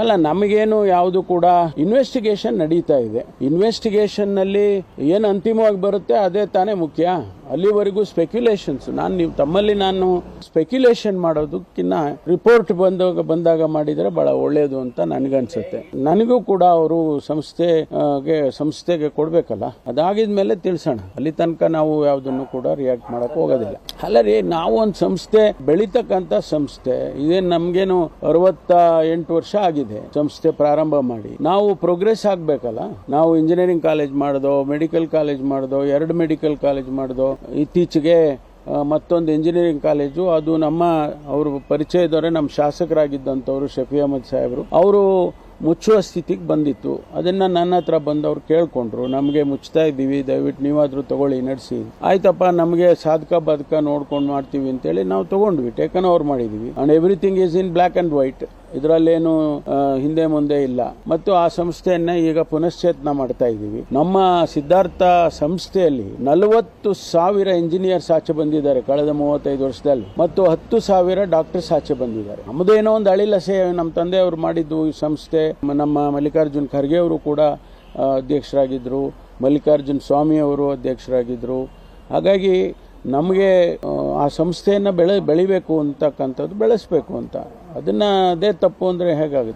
ಅಲ್ಲ, ನಮಗೇನು ಯಾವುದು ಕೂಡ ಇನ್ವೆಸ್ಟಿಗೇಷನ್ ನಡೀತಾ ಇದೆ. ಇನ್ವೆಸ್ಟಿಗೇಷನ್ನಲ್ಲಿ ಏನು ಅಂತಿಮವಾಗಿ ಬರುತ್ತೆ, ಅದೇ ತಾನೇ ಮುಖ್ಯ. ಅಲ್ಲಿವರೆಗೂ ಸ್ಪೆಕ್ಯುಲೇಷನ್ಸ್ ನಾನು ನೀವು, ತಮ್ಮಲ್ಲಿ ನಾನು ಸ್ಪೆಕ್ಯುಲೇಷನ್ ಮಾಡೋದಕ್ಕಿಂತ ರಿಪೋರ್ಟ್ ಬಂದಾಗ ಬಂದಾಗ ಮಾಡಿದರೆ ಬಹಳ ಒಳ್ಳೆಯದು ಅಂತ ನನಗನ್ಸುತ್ತೆ. ನನಗೂ ಕೂಡ ಅವರು ಸಂಸ್ಥೆಗೆ ಸಂಸ್ಥೆಗೆ ಕೊಡ್ಬೇಕಲ್ಲ? ಅದಾಗಿದ್ಮೇಲೆ ತಿಳಿಸೋಣ. ಅಲ್ಲಿ ತನಕ ನಾವು ಯಾವುದನ್ನು ಕೂಡ ರಿಯಾಕ್ಟ್ ಮಾಡಕ್ ಹೋಗೋದಿಲ್ಲ. ಅಲ್ಲ ರೀ ನಾವು ಒಂದು ಸಂಸ್ಥೆ ಬೆಳಿತಕ್ಕಂತ ಸಂಸ್ಥೆ ಇದೇನು ನಮಗೇನು ಅರವತ್ತ ಎಂಟು ವರ್ಷ ಆಗಿದೆ ಸಂಸ್ಥೆ ಪ್ರಾರಂಭ ಮಾಡಿ. ನಾವು ಪ್ರೋಗ್ರೆಸ್ ಆಗಬೇಕಲ್ಲ? ನಾವು ಇಂಜಿನಿಯರಿಂಗ್ ಕಾಲೇಜ್ ಮಾಡ್ದೋ ಮೆಡಿಕಲ್ ಕಾಲೇಜ್ ಮಾಡ್ದೋ, ಎರಡು ಮೆಡಿಕಲ್ ಕಾಲೇಜ್ ಮಾಡ್ದೋ ಇತ್ತೀಚೆಗೆ ಮತ್ತೊಂದು ಇಂಜಿನಿಯರಿಂಗ್ ಕಾಲೇಜು ಅದು ನಮ್ಮ ಅವರು ಪರಿಚಯದವರೇ ನಮ್ಮ ಶಾಸಕರಾಗಿದ್ದಂಥವ್ರು ಶಫಿ ಅಹಮದ್ ಸಾಹೇಬರು. ಅವರು ಮುಚ್ಚುವ ಸ್ಥಿತಿಗೆ ಬಂದಿತ್ತು. ಅದನ್ನು ನನ್ನ ಹತ್ರ ಬಂದವ್ರು ಕೇಳಿಕೊಂಡ್ರು. ನಮಗೆ ಮುಚ್ತಾ ಇದ್ದೀವಿ, ದಯವಿಟ್ಟು ನೀವಾದರೂ ತಗೊಳ್ಳಿ, ನಡೆಸಿ. ಆಯ್ತಪ್ಪ, ನಮಗೆ ಸಾಧಕ ಬದಕ ನೋಡ್ಕೊಂಡು ಮಾಡ್ತೀವಿ ಅಂತೇಳಿ ನಾವು ತಗೊಂಡ್ವಿ. ಟೇಕನ್ ಓವರ್ ಮಾಡಿದ್ದೀವಿ. And everything is in black and white ಇದರಲ್ಲೇನು ಹಿಂದೆ ಮುಂದೆ ಇಲ್ಲ. ಮತ್ತು ಆ ಸಂಸ್ಥೆಯನ್ನ ಈಗ ಪುನಶ್ಚೇತನ ಮಾಡ್ತಾ ಇದ್ದೀವಿ. ನಮ್ಮ ಸಿದ್ಧಾರ್ಥ ಸಂಸ್ಥೆಯಲ್ಲಿ ನಲವತ್ತು ಸಾವಿರ ಇಂಜಿನಿಯರ್ಸ್ ಆಚೆ ಬಂದಿದ್ದಾರೆ ಕಳೆದ ಮೂವತ್ತೈದು ವರ್ಷದಲ್ಲಿ. ಮತ್ತು ಹತ್ತು ಸಾವಿರ ಡಾಕ್ಟರ್ಸ್ ಆಚೆ ಬಂದಿದ್ದಾರೆ. ನಮ್ಮದೇನೋ ಒಂದು ಅಳಿಲ ಸೇವೆ ನಮ್ಮ ತಂದೆಯವರು ಮಾಡಿದ್ದು ಈ ಸಂಸ್ಥೆ. ನಮ್ಮ ಮಲ್ಲಿಕಾರ್ಜುನ್ ಖರ್ಗೆ ಅವರು ಕೂಡ ಅಧ್ಯಕ್ಷರಾಗಿದ್ದರು. ಮಲ್ಲಿಕಾರ್ಜುನ್ ಸ್ವಾಮಿ ಅವರು ಅಧ್ಯಕ್ಷರಾಗಿದ್ದರು. ಹಾಗಾಗಿ ನಮಗೆ ಆ, ಸಂಸ್ಥೆಯನ್ನು ಬೆಳೆ ಬೆಳಿಬೇಕು ಅಂತಕ್ಕಂಥದ್ದು ಬೆಳೆಸಬೇಕು ಅಂತ. ಅದನ್ನು ಅದೇ ತಪ್ಪು ಅಂದರೆ ಹೇಗಾಗುತ್ತೆ?